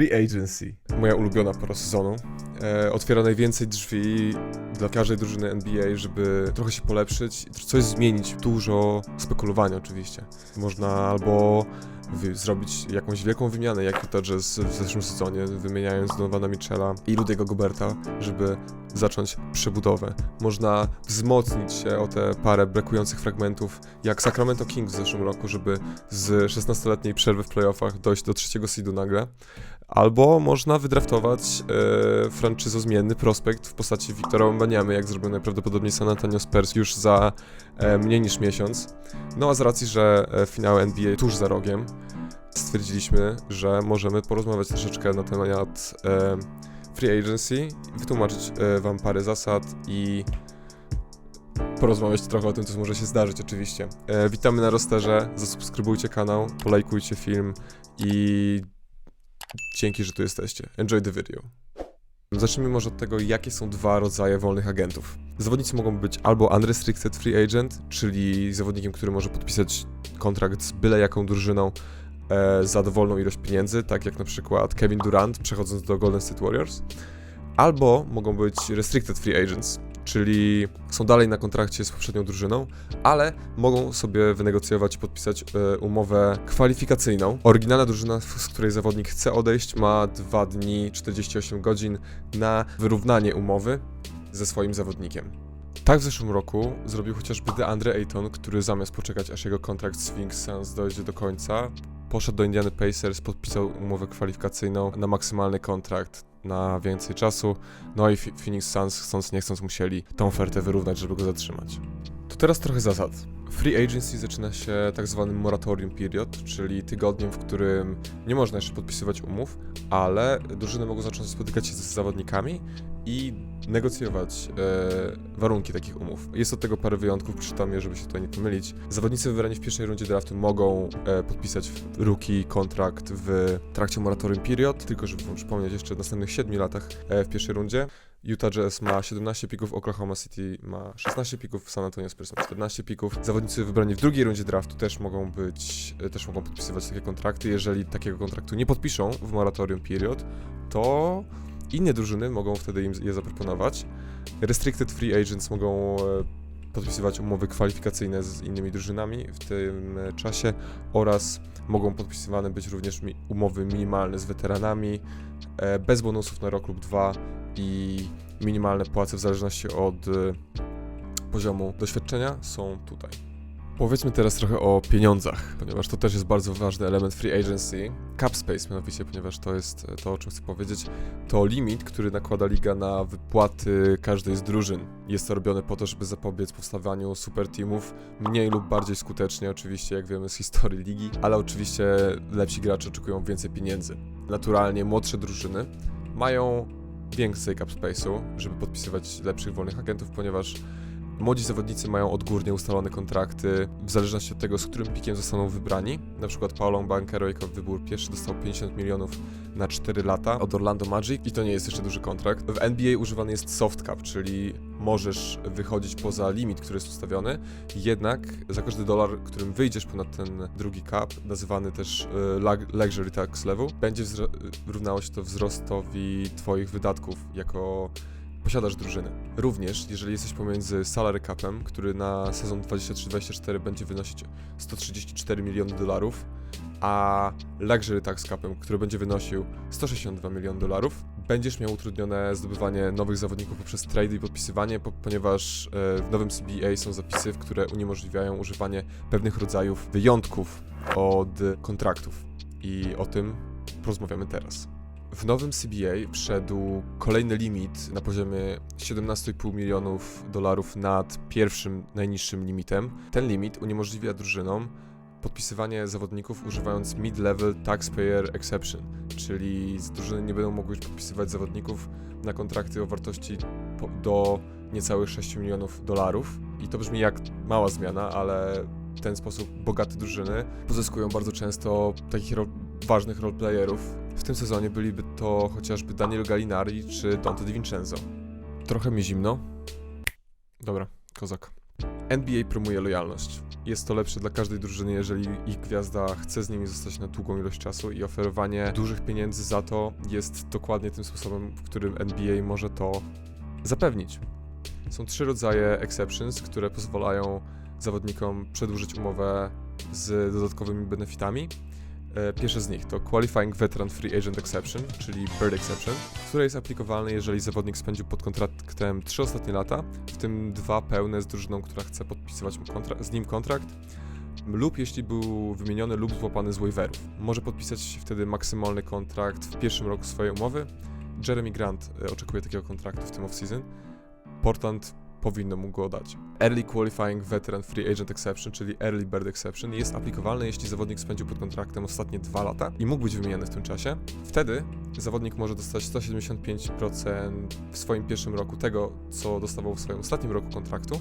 Free Agency, moja ulubiona pora sezonu, e, otwiera najwięcej drzwi dla każdej drużyny NBA, żeby trochę się polepszyć, i coś zmienić. Dużo spekulowania oczywiście. Można albo zrobić jakąś wielką wymianę, jak Utah Jazz w zeszłym sezonie, wymieniając Donowana Mitchella i Ludiego Goberta, żeby zacząć przebudowę. Można wzmocnić się o te parę brakujących fragmentów, jak Sacramento Kings w zeszłym roku, żeby z 16-letniej przerwy w playoffach dojść do trzeciego seedu nagle. Albo można wydraftować e, franczyzozmienny prospekt w postaci Wiktora Wembaniamy, jak zrobił najprawdopodobniej San Antonio Spurs już za e, mniej niż miesiąc. No a z racji, że e, finały NBA tuż za rogiem, stwierdziliśmy, że możemy porozmawiać troszeczkę na temat e, free agency, wytłumaczyć e, wam parę zasad i porozmawiać trochę o tym, co może się zdarzyć oczywiście. E, witamy na rosterze, zasubskrybujcie kanał, polajkujcie film i dzięki, że tu jesteście. Enjoy the video. Zacznijmy może od tego, jakie są dwa rodzaje wolnych agentów. Zawodnicy mogą być albo unrestricted free agent, czyli zawodnikiem, który może podpisać kontrakt z byle jaką drużyną e, za dowolną ilość pieniędzy, tak jak na przykład Kevin Durant przechodząc do Golden State Warriors. Albo mogą być restricted free agents, czyli są dalej na kontrakcie z poprzednią drużyną, ale mogą sobie wynegocjować podpisać e, umowę kwalifikacyjną. Oryginalna drużyna, z której zawodnik chce odejść, ma 2 dni 48 godzin na wyrównanie umowy ze swoim zawodnikiem. Tak w zeszłym roku zrobił chociażby DeAndre Ayton, który zamiast poczekać aż jego kontrakt z Phoenix Suns dojdzie do końca, poszedł do Indiana Pacers, podpisał umowę kwalifikacyjną na maksymalny kontrakt na więcej czasu, no i Ph- Phoenix Suns chcąc nie chcąc musieli tą ofertę wyrównać, żeby go zatrzymać. To teraz trochę zasad. Free agency zaczyna się tak zwanym moratorium period, czyli tygodniem, w którym nie można jeszcze podpisywać umów, ale drużyny mogą zacząć spotykać się z zawodnikami i negocjować e, warunki takich umów. Jest od tego parę wyjątków, przeczytam je, żeby się tutaj nie pomylić. Zawodnicy wybrani w pierwszej rundzie draftu mogą e, podpisać rookie kontrakt w trakcie moratorium period, tylko żeby wam przypomnieć, jeszcze w następnych 7 latach e, w pierwszej rundzie. Utah Jazz ma 17 pików, Oklahoma City ma 16 pików, San Antonio Spurs ma 14 pików. Zawodnicy wybrani w drugiej rundzie draftu też mogą być, e, też mogą podpisywać takie kontrakty. Jeżeli takiego kontraktu nie podpiszą w moratorium period, to inne drużyny mogą wtedy im je zaproponować. Restricted free agents mogą e, podpisywać umowy kwalifikacyjne z innymi drużynami w tym e, czasie oraz mogą podpisywane być również umowy minimalne z weteranami, bez bonusów na rok lub dwa i minimalne płace w zależności od e, poziomu doświadczenia są tutaj. Powiedzmy teraz trochę o pieniądzach, ponieważ to też jest bardzo ważny element free agency. Cap space mianowicie, ponieważ to jest e, to, o czym chcę powiedzieć, to limit, który nakłada liga na wypłaty każdej z drużyn. Jest to robione po to, żeby zapobiec powstawaniu super teamów, mniej lub bardziej skutecznie, oczywiście, jak wiemy z historii ligi, ale oczywiście lepsi gracze oczekują więcej pieniędzy. Naturalnie młodsze drużyny mają więcej cap space'u, żeby podpisywać lepszych wolnych agentów, ponieważ Młodzi zawodnicy mają odgórnie ustalone kontrakty w zależności od tego, z którym pikiem zostaną wybrani. Na przykład Paolo Bankero jako wybór pierwszy dostał 50 milionów na 4 lata od Orlando Magic i to nie jest jeszcze duży kontrakt. W NBA używany jest soft cap, czyli możesz wychodzić poza limit, który jest ustawiony, jednak za każdy dolar, którym wyjdziesz ponad ten drugi cap, nazywany też e, luxury tax level, będzie wzro- równało się to wzrostowi twoich wydatków jako posiadasz drużynę. Również, jeżeli jesteś pomiędzy salary capem, który na sezon 23-24 będzie wynosić 134 miliony dolarów, a luxury tax capem, który będzie wynosił 162 miliony dolarów, będziesz miał utrudnione zdobywanie nowych zawodników poprzez trade i podpisywanie, po, ponieważ e, w nowym CBA są zapisy, które uniemożliwiają używanie pewnych rodzajów wyjątków od kontraktów. I o tym porozmawiamy teraz. W nowym CBA wszedł kolejny limit na poziomie 17,5 milionów dolarów nad pierwszym najniższym limitem. Ten limit uniemożliwia drużynom podpisywanie zawodników używając Mid-Level Taxpayer Exception, czyli drużyny nie będą mogły podpisywać zawodników na kontrakty o wartości do niecałych 6 milionów dolarów. I to brzmi jak mała zmiana, ale w ten sposób bogate drużyny pozyskują bardzo często takich ro- ważnych roleplayerów. W tym sezonie byliby to chociażby Daniel Gallinari czy Dante DiVincenzo. Trochę mi zimno. Dobra, kozak. NBA promuje lojalność. Jest to lepsze dla każdej drużyny, jeżeli ich gwiazda chce z nimi zostać na długą ilość czasu i oferowanie dużych pieniędzy za to jest dokładnie tym sposobem, w którym NBA może to zapewnić. Są trzy rodzaje exceptions, które pozwalają zawodnikom przedłużyć umowę z dodatkowymi benefitami. E, Pierwsze z nich to Qualifying Veteran Free Agent Exception, czyli Bird Exception, które jest aplikowalne, jeżeli zawodnik spędził pod kontraktem 3 ostatnie lata, w tym dwa pełne z drużyną, która chce podpisywać z nim kontrakt, lub jeśli był wymieniony lub złapany z waiverów. Może podpisać wtedy maksymalny kontrakt w pierwszym roku swojej umowy. Jeremy Grant e, oczekuje takiego kontraktu w tym offseason. Portland powinno mu go dać. Early Qualifying Veteran Free Agent Exception, czyli Early Bird Exception, jest aplikowalny, jeśli zawodnik spędził pod kontraktem ostatnie dwa lata i mógł być wymieniany w tym czasie. Wtedy zawodnik może dostać 175% w swoim pierwszym roku tego, co dostawał w swoim ostatnim roku kontraktu,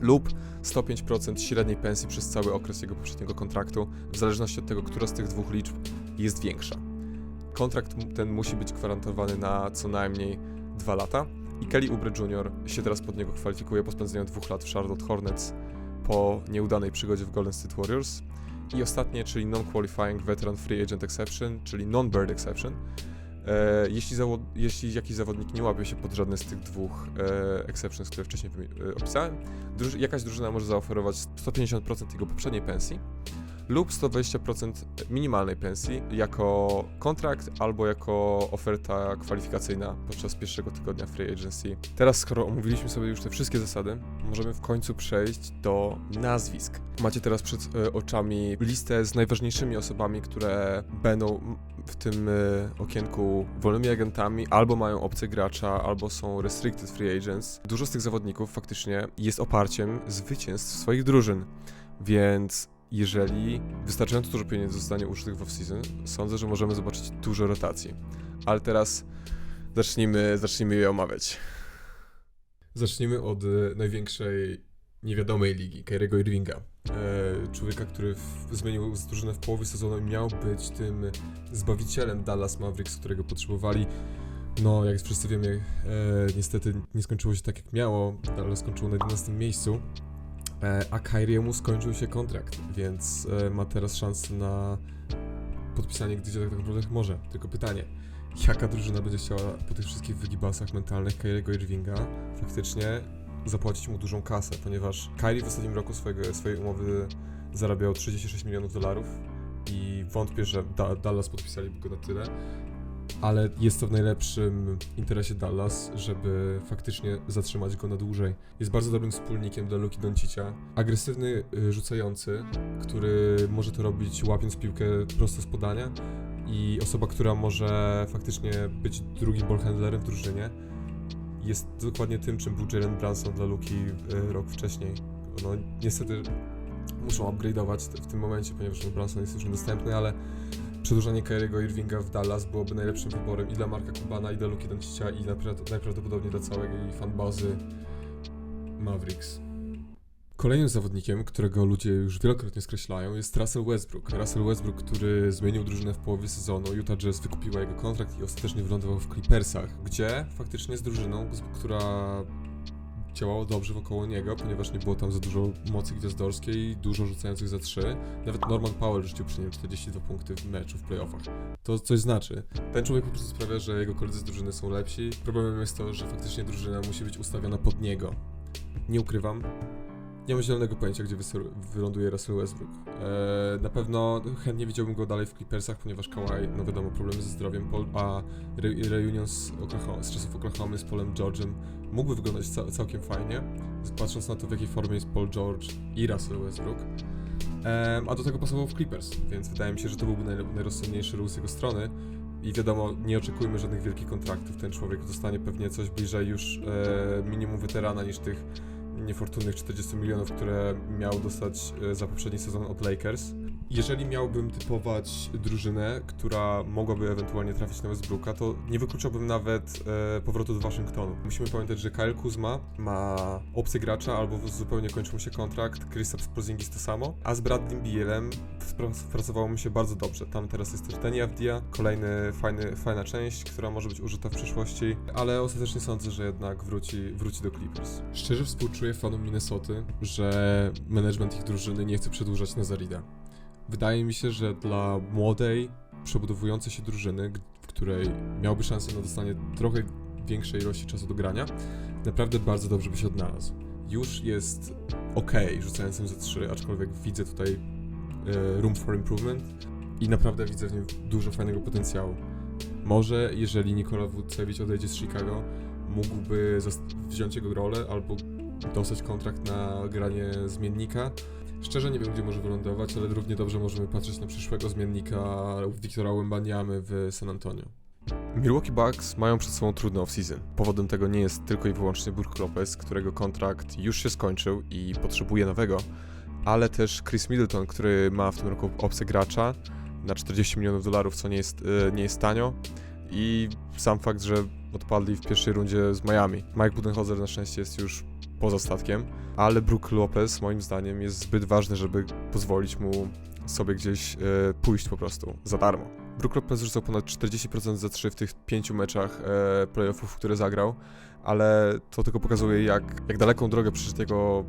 lub 105% średniej pensji przez cały okres jego poprzedniego kontraktu, w zależności od tego, która z tych dwóch liczb jest większa. Kontrakt ten musi być gwarantowany na co najmniej dwa lata. I Kelly Oubre Jr. się teraz pod niego kwalifikuje po spędzeniu dwóch lat w Charlotte Hornets po nieudanej przygodzie w Golden State Warriors. I ostatnie, czyli Non-Qualifying Veteran Free Agent Exception, czyli Non-Bird Exception. E, jeśli, jeśli jakiś zawodnik nie łapie się pod żadne z tych dwóch e, exceptions, które wcześniej e, opisałem, druż- jakaś drużyna może zaoferować 150% jego poprzedniej pensji lub 120% minimalnej pensji jako kontrakt albo jako oferta kwalifikacyjna podczas pierwszego tygodnia free agency. Teraz, skoro omówiliśmy sobie już te wszystkie zasady, możemy w końcu przejść do nazwisk. Macie teraz przed e, oczami listę z najważniejszymi osobami, które będą w tym e, okienku wolnymi agentami, albo mają opcję gracza, albo są restricted free agents. Dużo z tych zawodników faktycznie jest oparciem zwycięstw swoich drużyn, więc jeżeli wystarczająco dużo pieniędzy zostanie użytych w off-season, sądzę, że możemy zobaczyć dużo rotacji. Ale teraz zacznijmy, zacznijmy je omawiać. Zacznijmy od e, największej niewiadomej ligi, Kyriego Irvinga. E, człowieka, który w, zmienił drużynę w połowie sezonu i miał być tym zbawicielem Dallas Mavericks, którego potrzebowali. No, jak wszyscy wiemy, e, niestety nie skończyło się tak jak miało. Dallas skończyło na 11 miejscu. E, a Kyriemu skończył się kontrakt, więc e, ma teraz szansę na podpisanie gdzieś tak naprawdę może. Tylko pytanie, jaka drużyna będzie chciała po tych wszystkich wygibasach mentalnych Kyriego Irvinga faktycznie zapłacić mu dużą kasę, ponieważ Kyrie w ostatnim roku swojego, swojej umowy zarabiał 36 milionów dolarów i wątpię, że da Dallas podpisaliby go na tyle, ale jest to w najlepszym interesie Dallas, żeby faktycznie zatrzymać go na dłużej. Jest bardzo dobrym wspólnikiem dla Luki Doncicia. Agresywny, y, rzucający, który może to robić łapiąc piłkę prosto z podania i osoba, która może faktycznie być drugim ballhandlerem w drużynie. Jest dokładnie tym, czym był Jalen Brunson dla Luki y, rok wcześniej. No niestety muszą upgrade'ować w tym momencie, ponieważ Brunson jest już niedostępny, ale przedłużanie Kyriego Irvinga w Dallas byłoby najlepszym wyborem i dla Marka Kubana, i dla Luki Doncicia, i najprawdopodobniej dla całej fanbazy Mavericks. Kolejnym zawodnikiem, którego ludzie już wielokrotnie skreślają, jest Russell Westbrook. Russell Westbrook, który zmienił drużynę w połowie sezonu. Utah Jazz wykupiła jego kontrakt i ostatecznie wylądował w Clippersach, gdzie faktycznie jest drużyną, z- która działało dobrze wokoło niego, ponieważ nie było tam za dużo mocy gwiazdorskiej, dużo rzucających za trzy. Nawet Norman Powell rzucił przy nim 42 punkty w meczu w playoffach. To coś znaczy. Ten człowiek po prostu sprawia, że jego koledzy z drużyny są lepsi. Problemem jest to, że faktycznie drużyna musi być ustawiona pod niego. Nie ukrywam. Nie mam zielonego pojęcia, gdzie wyląduje Russell Westbrook. Eee, na pewno chętnie widziałbym go dalej w Clippersach, ponieważ Kawhi, no wiadomo, problemy ze zdrowiem, a re- reunion z, Oklahoma, z czasów Oklahomy z Polem George'em mógłby wyglądać ca- całkiem fajnie, patrząc na to, w jakiej formie jest Paul George i Russell Westbrook. Em, a do tego pasował w Clippers, więc wydaje mi się, że to byłby naj- najrozsądniejszy ruch z jego strony. I wiadomo, nie oczekujmy żadnych wielkich kontraktów. Ten człowiek dostanie pewnie coś bliżej już e, minimum weterana niż tych niefortunnych 40 milionów, które miał dostać e, za poprzedni sezon od Lakers. Jeżeli miałbym typować drużynę, która mogłaby ewentualnie trafić na Westbrooka, to nie wykluczałbym nawet e, powrotu do Waszyngtonu. Musimy pamiętać, że Kyle Kuzma ma opcję gracza albo zupełnie kończy mu się kontrakt, Kristaps Porzingis to samo, a z Bradley Bielem współpracowało mi się bardzo dobrze. Tam teraz jest też Danny Avdia, kolejny fajny, fajna część, która może być użyta w przyszłości, ale ostatecznie sądzę, że jednak wróci, wróci do Clippers. Szczerze współczuję fanom Minnesoty, że management ich drużyny nie chce przedłużać Nazarida. Wydaje mi się, że dla młodej, przebudowującej się drużyny, w której miałby szansę na dostanie trochę większej ilości czasu do grania, naprawdę bardzo dobrze by się odnalazł. Już jest ok, rzucając za 3, aczkolwiek widzę tutaj e, room for improvement i naprawdę widzę w nim dużo fajnego potencjału. Może jeżeli Nikola Vucevic odejdzie z Chicago, mógłby wziąć jego rolę albo dostać kontrakt na granie zmiennika. Szczerze nie wiem, gdzie może wylądować, ale równie dobrze możemy patrzeć na przyszłego zmiennika Wiktora Wembaniamy w San Antonio. Milwaukee Bucks mają przed sobą trudny off-season. Powodem tego nie jest tylko i wyłącznie Brook Lopez, którego kontrakt już się skończył i potrzebuje nowego, ale też Chris Middleton, który ma w tym roku opcję gracza na 40 milionów dolarów, co nie jest, e, nie jest tanio i sam fakt, że odpadli w pierwszej rundzie z Miami. Mike Budenholzer na szczęście jest już poza statkiem, ale Brook Lopez moim zdaniem jest zbyt ważny, żeby pozwolić mu sobie gdzieś e, pójść po prostu za darmo. Brook Lopez rzucał ponad 40% za 3 w tych pięciu meczach e, playoffów, które zagrał, ale to tylko pokazuje jak, jak daleką drogę przyszedł jego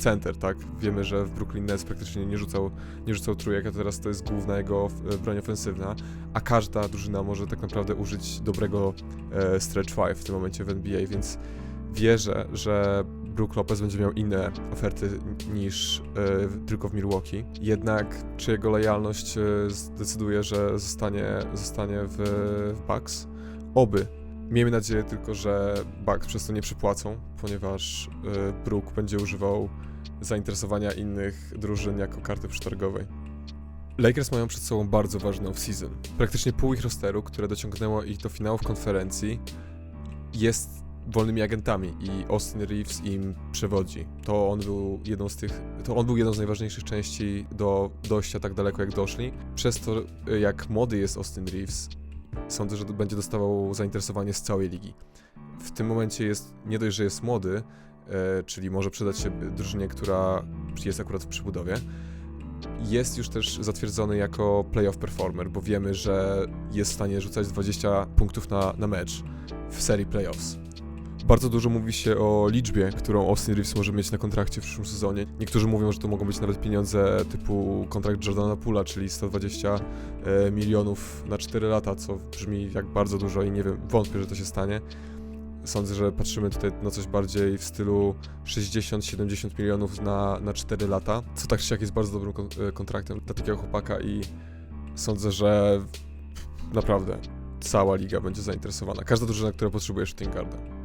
center, tak? Wiemy, że w Brooklyn Nets praktycznie nie rzucał, nie rzucał trójek, a teraz to jest główna jego e, broń ofensywna, a każda drużyna może tak naprawdę użyć dobrego e, stretch five w tym momencie w NBA, więc wierzę, że Brook Lopez będzie miał inne oferty niż e, tylko w Milwaukee. Jednak czy jego lojalność e, zdecyduje, że zostanie, zostanie w, w Bucks? Oby. Miejmy nadzieję tylko, że Bucks przez to nie przypłacą, ponieważ e, Brook będzie używał zainteresowania innych drużyn jako karty przetargowej. Lakers mają przed sobą bardzo ważny off-season. Praktycznie pół ich rosteru, które dociągnęło ich do finałów konferencji, jest wolnymi agentami i Austin Reeves im przewodzi. To on był jedną z tych, to on był jedną z najważniejszych części do dojścia tak daleko jak doszli. Przez to jak młody jest Austin Reeves, sądzę, że będzie dostawał zainteresowanie z całej ligi. W tym momencie jest nie dość, że jest młody, e, czyli może przydać się drużynie, która jest akurat w przybudowie. Jest już też zatwierdzony jako playoff performer, bo wiemy, że jest w stanie rzucać 20 punktów na, na mecz w serii playoffs. Bardzo dużo mówi się o liczbie, którą Austin Reeves może mieć na kontrakcie w przyszłym sezonie. Niektórzy mówią, że to mogą być nawet pieniądze typu kontrakt Jordana Pula, czyli 120 e, milionów na 4 lata, co brzmi jak bardzo dużo i nie wiem, wątpię, że to się stanie. Sądzę, że patrzymy tutaj na coś bardziej w stylu 60-70 milionów na, na 4 lata, co tak czy siak jest bardzo dobrym e, kontraktem dla takiego chłopaka i sądzę, że naprawdę cała liga będzie zainteresowana. Każda drużyna, która potrzebuje shooting guarda.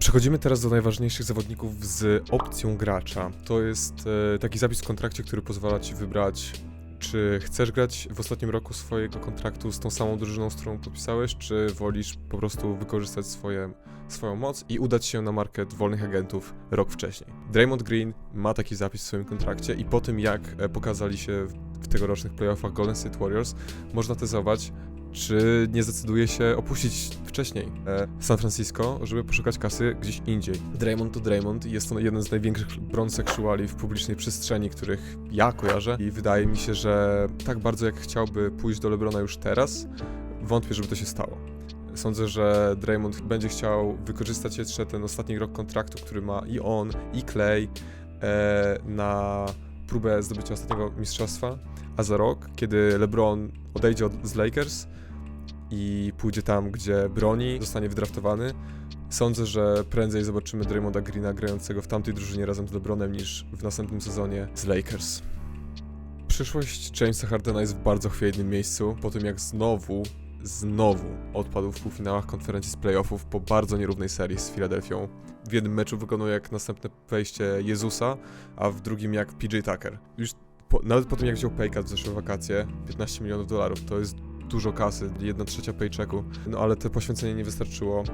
Przechodzimy teraz do najważniejszych zawodników z opcją gracza. To jest e, taki zapis w kontrakcie, który pozwala ci wybrać, czy chcesz grać w ostatnim roku swojego kontraktu z tą samą drużyną, z którą podpisałeś, czy wolisz po prostu wykorzystać swoje, swoją moc i udać się na market wolnych agentów rok wcześniej. Draymond Green ma taki zapis w swoim kontrakcie i po tym, jak e, pokazali się w- tegorocznych playoffach Golden State Warriors, można tezować, czy nie zdecyduje się opuścić wcześniej e, San Francisco, żeby poszukać kasy gdzieś indziej. Draymond to Draymond jest to jeden z największych bron seksuali w publicznej przestrzeni, których ja kojarzę i wydaje mi się, że tak bardzo jak chciałby pójść do LeBrona już teraz, wątpię, żeby to się stało. Sądzę, że Draymond będzie chciał wykorzystać jeszcze ten ostatni rok kontraktu, który ma i on, i Clay e, na próbę zdobycia ostatniego mistrzostwa, a za rok, kiedy LeBron odejdzie od, z Lakers i pójdzie tam, gdzie broni, zostanie wydraftowany, sądzę, że prędzej zobaczymy Draymonda Greena grającego w tamtej drużynie razem z LeBronem niż w następnym sezonie z Lakers. Przyszłość Jamesa Hardena jest w bardzo chwiejnym miejscu, po tym jak znowu, znowu odpadł w półfinałach konferencji z playoffów po bardzo nierównej serii z Filadelfią. W jednym meczu wykonał jak następne wejście Jezusa, a w drugim jak PJ Tucker. Już po, nawet po tym jak wziął paycut w zeszłe wakacje, 15 milionów dolarów, to jest dużo kasy, 1 trzecia paychecku, no ale to poświęcenie nie wystarczyło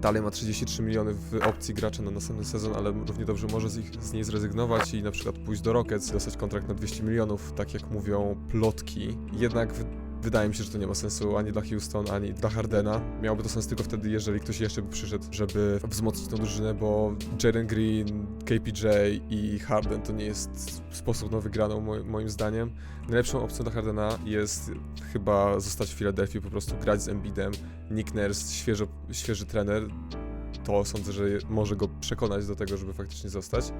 Dalej ma 33 miliony w opcji gracza na następny sezon, ale równie dobrze może z, ich, z niej zrezygnować i na przykład pójść do Rockets, dostać kontrakt na 200 milionów, tak jak mówią plotki. Jednak w, wydaje mi się, że to nie ma sensu ani dla Houston, ani dla Hardena. Miałoby to sens tylko wtedy, jeżeli ktoś jeszcze by przyszedł, żeby wzmocnić tą drużynę, bo Jaren Green, KPJ i Harden to nie jest sposób na wygraną mo- moim zdaniem. Najlepszą opcją dla Hardena jest chyba zostać w Filadelfii, po prostu grać z Embiidem. Nick Nurse, świeżo, świeży trener, to sądzę, że może go przekonać do tego, żeby faktycznie zostać.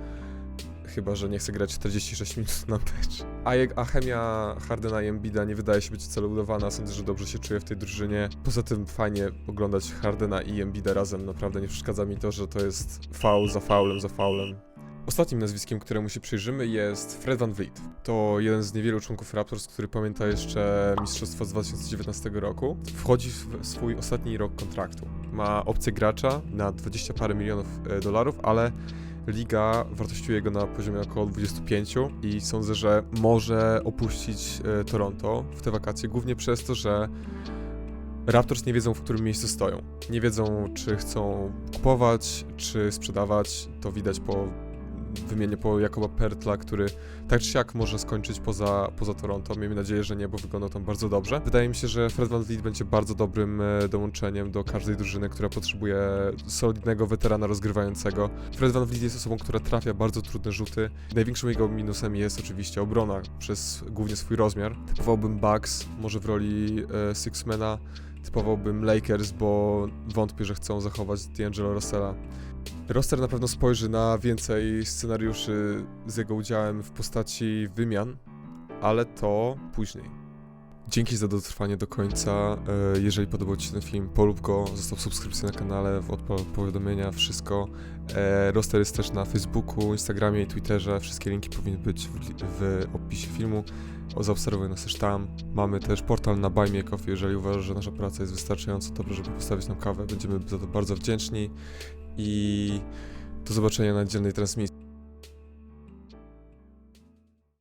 Chyba, że nie chce grać 46 minut na mecz. A, a chemia Hardena i Embida nie wydaje się być wcale udawana. Sądzę, że dobrze się czuje w tej drużynie. Poza tym fajnie oglądać Hardena i Embida razem. Naprawdę nie przeszkadza mi to, że to jest faul za faulem za faulem. Ostatnim nazwiskiem, któremu się przyjrzymy jest Fred Van Vliet. To jeden z niewielu członków Raptors, który pamięta jeszcze mistrzostwo z 2019 roku. Wchodzi w swój ostatni rok kontraktu. Ma opcję gracza na 20 parę milionów e, dolarów, ale liga wartościuje go na poziomie około 25 i sądzę, że może opuścić e, Toronto w te wakacje, głównie przez to, że Raptors nie wiedzą, w którym miejscu stoją. Nie wiedzą, czy chcą kupować, czy sprzedawać. To widać po wymienie po Jakoba Pertla, który tak czy siak może skończyć poza, poza Toronto. Miejmy nadzieję, że nie, bo wyglądał tam bardzo dobrze. Wydaje mi się, że Fred Van Vliet będzie bardzo dobrym e, dołączeniem do każdej drużyny, która potrzebuje solidnego weterana rozgrywającego. Fred Van Vliet jest osobą, która trafia bardzo trudne rzuty. Największym jego minusem jest oczywiście obrona, przez głównie swój rozmiar. Typowałbym Bucks, może w roli e, Sixmana. Typowałbym Lakers, bo wątpię, że chcą zachować D'Angelo Russella. Roster na pewno spojrzy na więcej scenariuszy z jego udziałem w postaci wymian, ale to później. Dzięki za dotrwanie do końca. E, Jeżeli podobał Ci się ten film, polub go, zostaw subskrypcję na kanale, odpal powiadomienia, wszystko. E, Roster jest też na Facebooku, Instagramie i Twitterze. Wszystkie linki powinny być w, w opisie filmu. O, Zaobserwuj nas też tam. Mamy też portal na Buy Me Coffee. Jeżeli uważasz, że nasza praca jest wystarczająco dobra, żeby postawić nam kawę, będziemy za to bardzo wdzięczni. I do zobaczenia na dzielnej transmisji.